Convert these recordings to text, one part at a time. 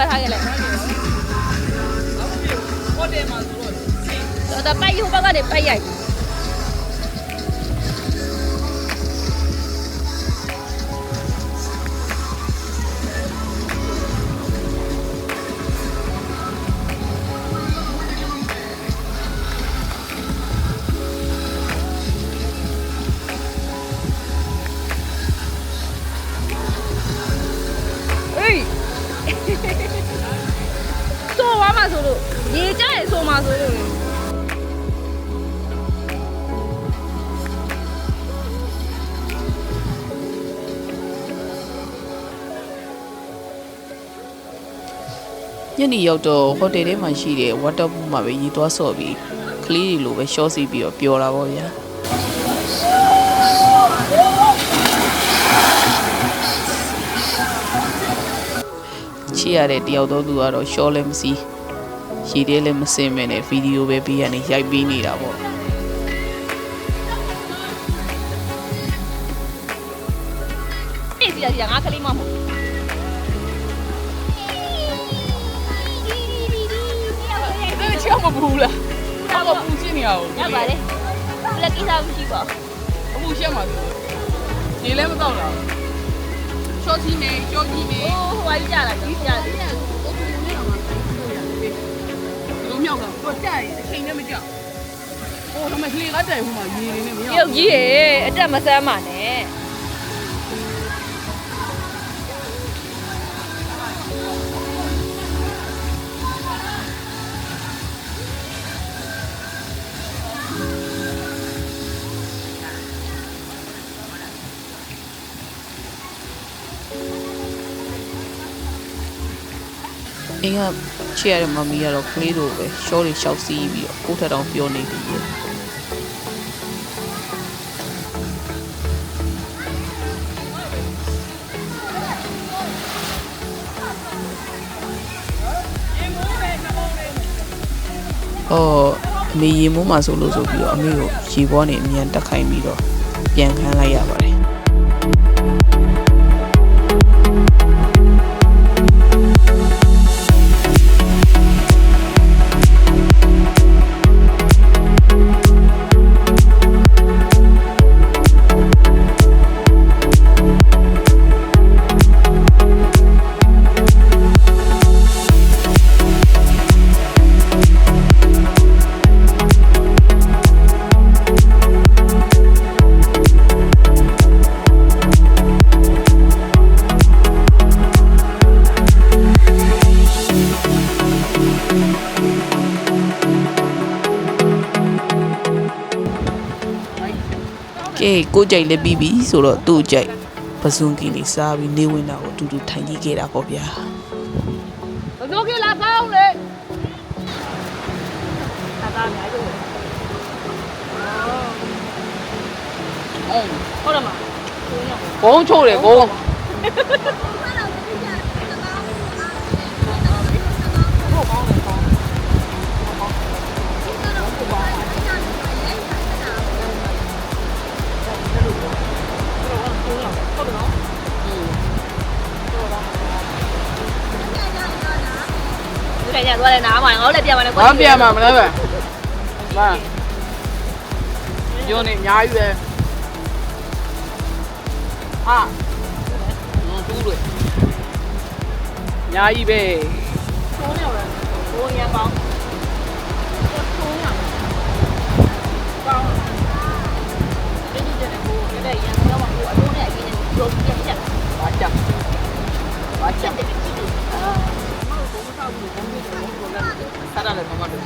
ခွဲထားခဲ့လိုက်ဟိုတယ်မှာဆိုတော့တော့ပိုက်ယူဘက်ကနေပိုက်ရိုက် ညနေရောက်တော့ဟိုတယ်ထဲမှာရှိတဲ့ဝတ်တော့ဘူးမှာပဲရေသွားဆော့ပြီးကလေးတွေလိုပဲရှော့စီပြီးတော့ပျော်တာပေါ့ဗျာချစ်ရတဲ့တယောက်တော့သူကတော့ရှော့လည်းမစီရေထဲလည်းမစင်မဲနဲ့ဗီဒီယိုပဲပေးရနေရိုက်ပေးနေတာပေါ့ပြည့်စီရစီငါကလေးမမဟုတ် အဲ့ချောင်းမဘူးလားအမပူချင်းနေရအောင်ရပါတယ်လက်ကီစားမရှိပါအပူရှက်မှာဆိုရေလည်းမတော့လားချောချင်းနေကြောကြီးနေဘူးဟိုဟိုကြီးကြလာပြီကြတယ်လုံးမြောက်တာတော့ကြိုက်အချိန်နဲ့မကြောက်ဟိုတော့မကလေးကတိုင်ဟိုမှာရေနေနဲ့မရပြုတ်ကြီးရေအတက်မဆမ်းပါနဲ့ အင်းကချစ်ရတဲ့မမီကတော့ကလေးတို့ပဲရှော့တွေရှောက်စီးပြီးတော့ကိုယ့်ထက်တောင်ပျော်နေပြီလေ။အော်အမေရေမိုးမှာဆိုလို့ဆိုပြီးတော့အမေကိုရေဘောနေအမြန်တက်ခိုင်းပြီးတော့ပြန်ခန်းလိုက်ရပါတယ်။ ကဲကိုကြိုက်လည်းပြီးပြီဆိုတော့သူ့ကြိုက်ပဇွန်ကီလေးစားပြီးနေဝင်တာကိုအတူတူထိုင်ကြည့်ခဲ့တာပေါ့ဗျာဘယ်လိုကလာကောင်းလဲသာသာအများကြီးအော်ဟုတ်တယ်မဘုံချိုးတယ်ဘုံ နေ့သွားတယ်နားမှာငါတို့လည်းပြန်ပါနဲ့ဘာပြန်မှာမလဲပဲမညိုနေအများကြီးပဲဟာတူးလို့အများကြီးပဲထုံးနေရတယ်ဘိုးရန်ပေါင်းထုံးရပေါင်းဒီဒီတဲ့ဘိုးတဲ့ရန်တော့ဘိုးအလုံးနဲ့အရင်ကရုပ်ပြက်ချက်ဘာချက်ဘာချချက်က်တယ်ကြည့်လို့အာ ဆက်ရတယ်မမတို့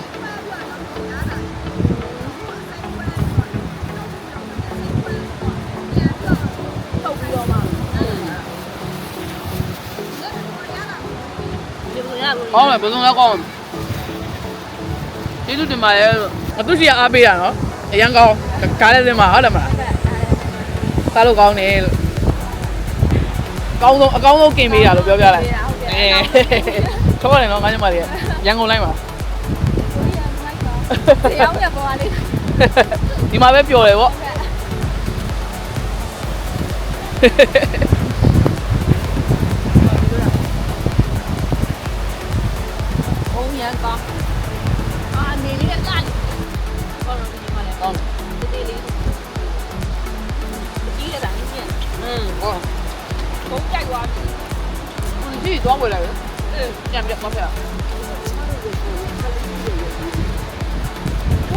ထုတ်ပြီးတော့မှဒီလိုရလို့ကောင်းတယ်ဘယ်လိုလဲကောင်းကျေးဇူးတင်ပါတယ်အတူစီအားပေးတာနော်အရန်ကောင်းကားလေးစင်းမှာဟုတ်တယ်မလားစားလို့ကောင်းတယ်လို့အကောင်းဆုံးအကောင်းဆုံးกินပေးတာလို့ပြောပြလိုက်အဲ ချောတယ်နော်ငါညမလေးရန်ကုန်လိုက်ပါတရားဝင်ပေါ်လေးဒီမှာပဲပျော်တယ်ဗောရန်ကောင်းအာနေလေးကလိုက်ဘာလို့ဒီမှာလဲကောင်းတေးသေးလေးကြီးရတာနည်းပြန်อืมဟောဘုံကြိုက်သွားပြီဒီကြီးသွားဝင်လာတယ် အေးညံပြမဖက်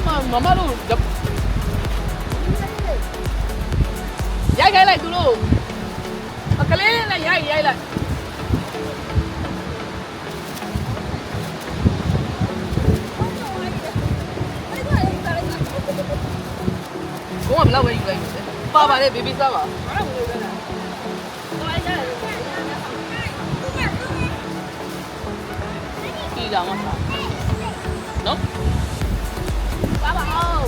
မမမတို့ရိုက်ခိုင်းလိုက်သူတို့အကလေးလေးနဲ့ရိုက်ရိုက်လိုက်ဘုံကဘယ်လောက်ပဲယူလိုက်ပါပါလေဘေဘီစားပါ ကြည့်ကြမှာနော်ပါပါအောင်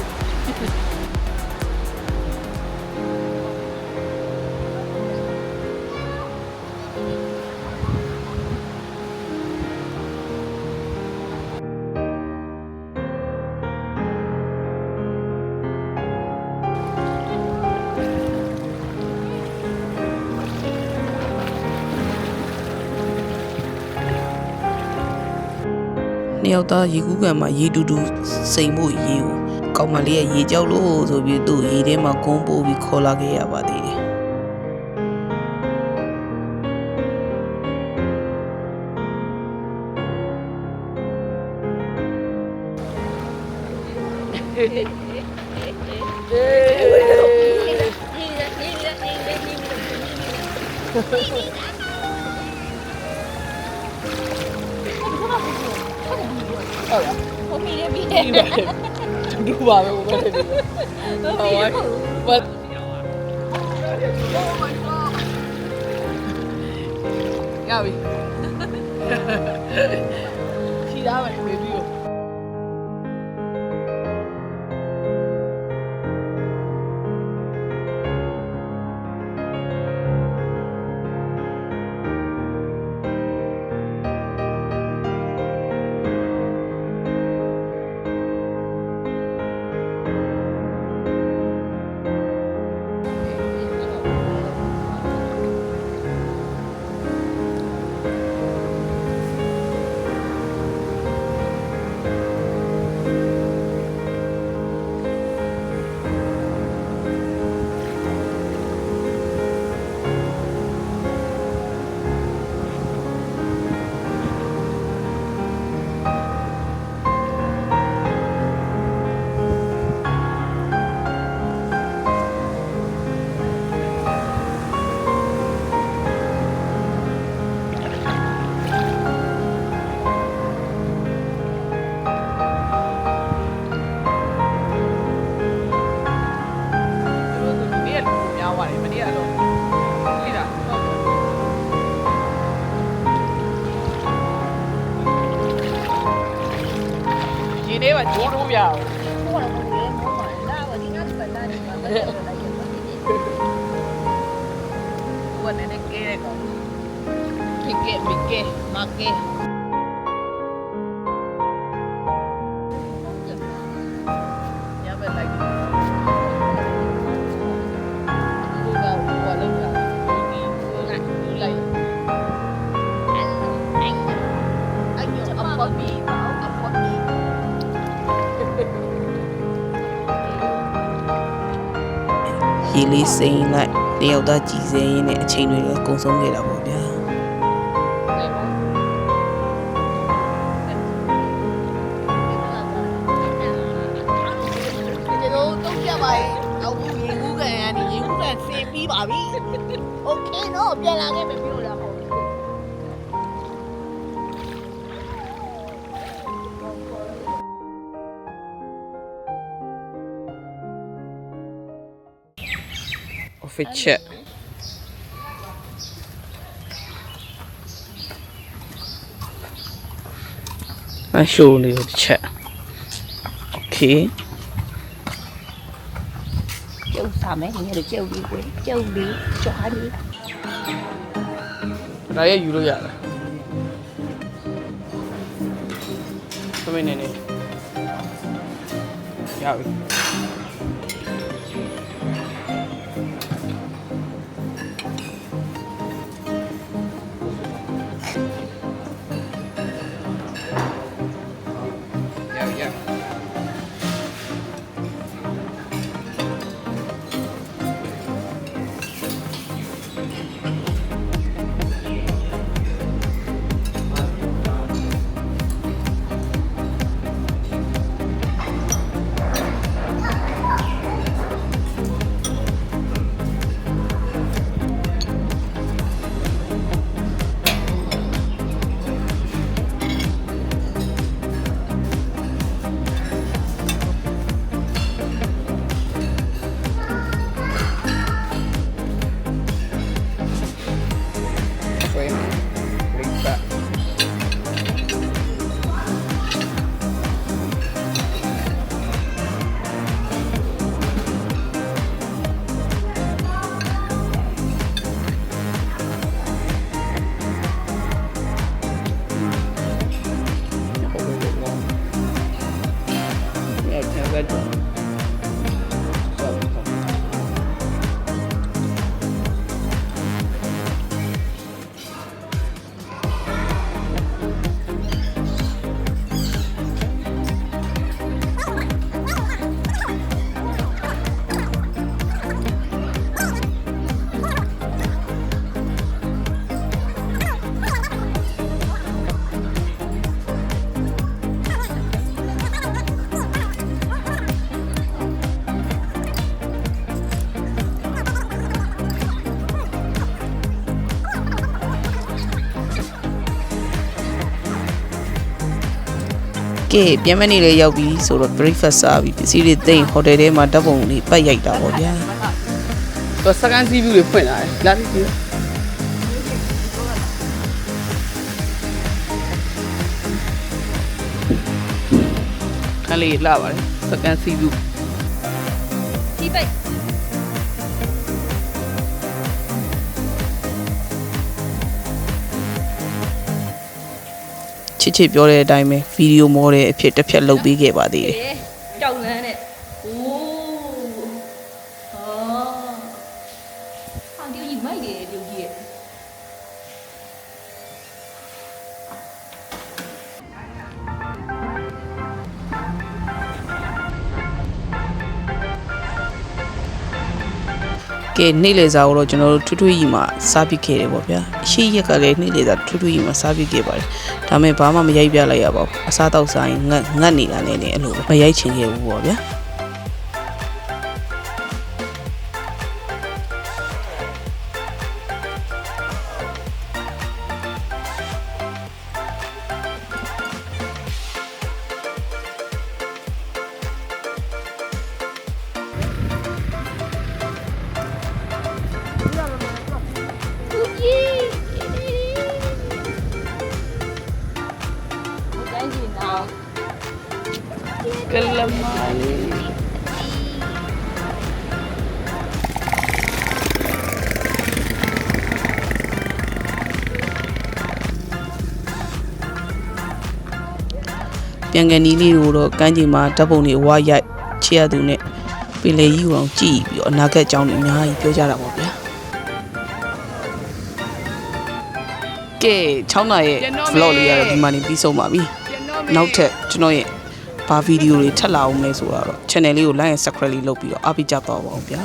နှစ်ယောက်သားရေကူးကန်မှာရေတူတူစိမ်ဖို့ရေကိုကောင်မလေးရဲ့ရေကြောက်လို့ဆိုပြီးသူ့ရေထဲမှာကုန်းပို့ပြီးခေါ်လာခဲ့ရပါသေးတယ် ဟုတ်လားဟိုမီလေးပြီးဒီပါဒူပါပဲဘယ်လိုလဲဟောဘတ်ရပြီ ခီးသားပဲဘေဘီ စိမ်လိုက်နှစ်ယောက်သားကြည်စဲရင်းနဲ့အချိန်တွေလည်းကုန်ဆုံးခဲ့တာပေါ့ဗျာ office check အရှိုးလေးကိုတစ်ချက် okay ကျုပ်စားမယ်ဒီနေ့ကျုပ်လေးကိုကျုပ်လေးကြွားလေးဒါရဲ့ယူလို့ရတယ်သမီးနေနေရပြီ ကဲပြန်မနေလေရောက်ပြီဆိုတော့ breakfast စားပြီးပစ္စည်းတွေသိမ့်ဟိုတယ်ထဲမှာဓာတ်ပုံလေးပတ်ရိုက်တာပေါ့ဗျာတော့ second sea view တွေဖွင့်လာတယ်လာပြီပြီခါလေးလာပါတယ် second sea view ဒီပိတ် ချစ်ချစ်ပြောတဲ့အတိုင်းပဲဗီဒီယိုမော်ဒယ်အဖြစ်တစ်ဖြတ်လုပ်ပေးခဲ့ပါသေးတယ် ကဲနေ့လေစာကိုတော့ကျွန်တော်တို့ထွထွကြီးမှာစားပစ်ခဲ့တယ်ပေါ့ဗျာအရှိရက်ကလည်းနေ့လေစာထွထွကြီးမှာစားပစ်ခဲ့ပါတယ်ဒါပေမဲ့ဘာမှမရိုက်ပြလိုက်ရပါဘူးအစားတောက်စားရင်ငတ်ငတ်နေတာနဲ့လည်းအဲ့လိုပဲမရိုက်ချင်ခဲ့ဘူးပေါ့ဗျာ ပြန်ကန်နီးလေးကိုတော့ကမ်းခြေမှာဓာတ်ပုံတွေဝါရိုက်ချရသူနဲ့ပင်လေကြီးကိုအောင်ကြည့်ပြီးတော့အနာဂတ်အကြောင်းတွေအများကြီးပြောကြတာပေါ့ဗျာကဲ6နာရီရဲ့ vlog လေးကတော့ဒီမှာနေပြီးဆုံးပါပြီနောက်ထပ်ကျွန်တော်ရဲ့ဘာဗီဒီယိုတွေထပ်လာအောင်လဲဆိုတော့ channel လေးကို like and subscribe လေးလုပ်ပြီးတော့အားပေးကြပါဦးဗျာ